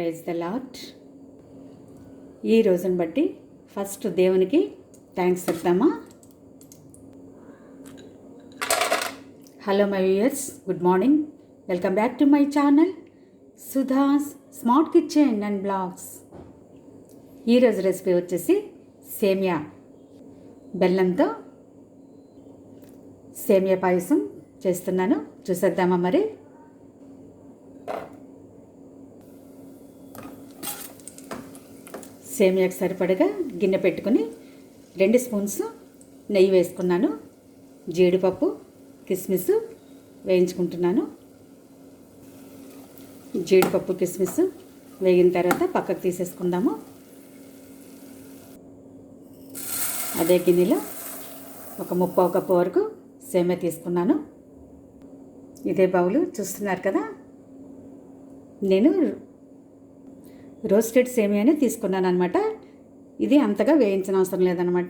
Praise the lot ఈ రోజును బట్టి ఫస్ట్ దేవునికి థ్యాంక్స్ చెప్తామా? Hello my viewers good morning welcome back to my channel Sudha's smart kitchen and blogs ఈరోజు recipe వచ్చేసి సేమియా. బెల్లంతో సేమియా పాయసం చేస్తున్నాను. చూసేద్దామా మరి? సేమియాకి సరిపడగా గిన్నె పెట్టుకుని రెండు స్పూన్స్ నెయ్యి వేసుకున్నాను జీడిపప్పు కిస్మిస్ వేయించుకుంటున్నాను. జీడిపప్పు కిస్మిస్ వేగిన తర్వాత పక్కకు తీసేసుకుందాము. అదే గిన్నెలో ఒక ముప్పావు కప్పు వరకు సేమియా తీసుకున్నాను. ఇదే బౌలు చూస్తున్నారు కదా? నేను రోస్టెడ్ సేమియానే తీసుకున్నాను అనమాట ఇది అంతగా వేయించిన అవసరం లేదనమాట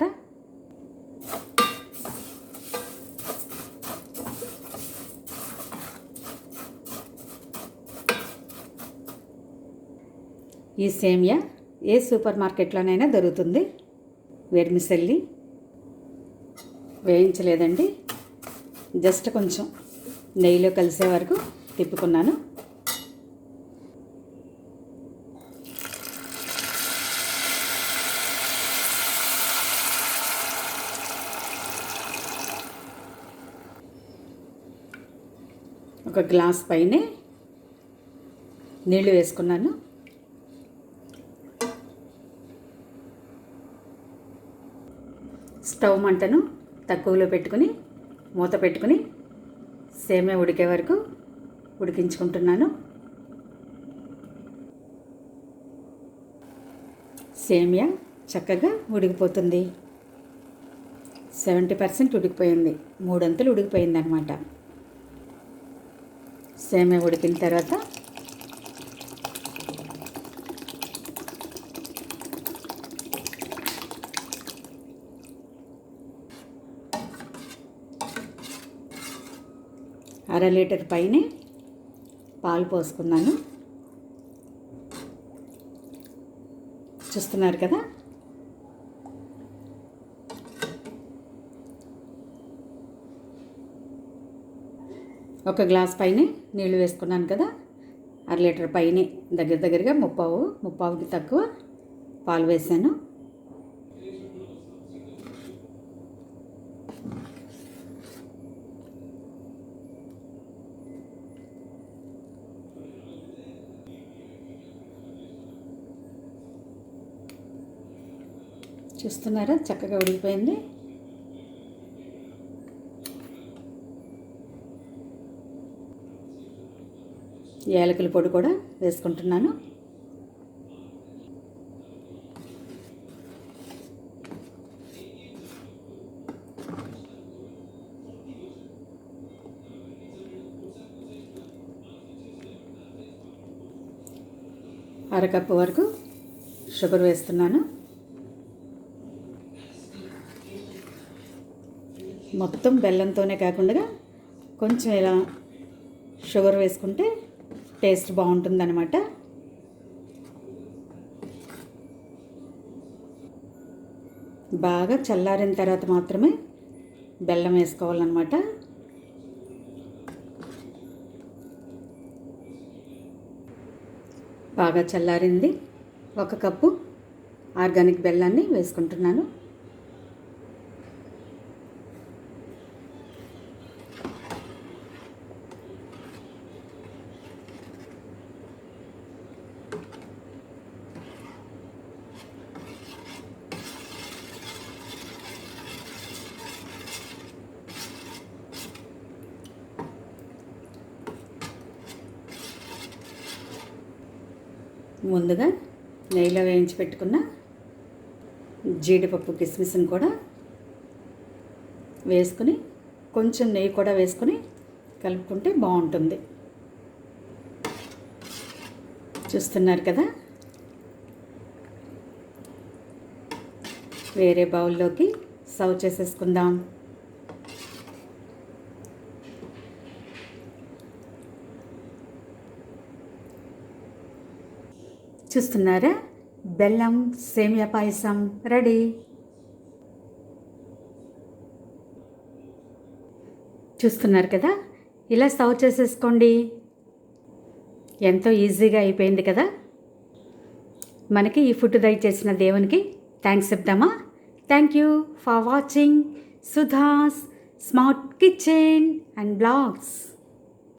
ఈ సేమియా ఏ సూపర్ మార్కెట్లోనైనా దొరుకుతుంది. వెర్మిసెల్లి. వేయించలేదండి. జస్ట్ కొంచెం నెయ్యిలో కలిసే వరకు తిప్పుకున్నాను. ఒక గ్లాస్ పైనే నీళ్ళు వేసుకున్నాను. స్టవ్ మంటను తక్కువలో పెట్టుకుని మూత పెట్టుకుని సేమే ఉడికే వరకు ఉడికించుకుంటున్నాను. సేమియా చక్కగా ఉడికిపోతుంది. సెవెంటీ పర్సెంట్ ఉడికిపోయింది. మూడంతలు ఉడికిపోయింది అనమాట సేమే ఉడికిన తర్వాత అర లీటర్ పైనే పాలు పోసుకున్నాను. చూస్తున్నారు కదా? ఒక గ్లాస్ పైనే నీళ్ళు వేసుకున్నాను కదా అర లీటర్ పైనే దగ్గర దగ్గరగా ముప్పావు ముప్పావుకి తక్కువ పాలు వేసాను. చూస్తున్నారా? చక్కగా ఉడికిపోయింది. యాలకుల పొడి కూడా వేసుకుంటున్నాను. అరకప్పు వరకు షుగర్ వేస్తున్నాను. మొత్తం బెల్లంతోనే కాకుండా కొంచెం ఇలా షుగర్ వేసుకుంటే టేస్ట్ బాగుంటుందన్నమాట. బాగా చల్లారిన తర్వాత మాత్రమే బెల్లం వేసుకోవాలన్నమాట. బాగా చల్లారింది. ఒక కప్పు ఆర్గానిక్ బెల్లాన్ని వేసుకుంటున్నాను. ముందుగా నెయ్యిలో వేయించి పెట్టుకున్న జీడిపప్పు కిస్మిస్ని కూడా వేసుకుని కొంచెం నెయ్యి కూడా వేసుకుని కలుపుకుంటే బాగుంటుంది. చూస్తున్నారు కదా? వేరే బౌల్లోకి సర్వ్ చేసేసుకుందాం. చూస్తున్నారా? బెల్లం సేమియా పాయసం రెడీ. చూస్తున్నారు కదా? ఇలా సర్వ్ చేసేసుకోండి. ఎంతో ఈజీగా అయిపోయింది కదా? మనకి ఈ ఫుడ్ దయచేసిన దేవునికి thanks చెప్దామా thank you for watching Sudha's smart kitchen and blogs.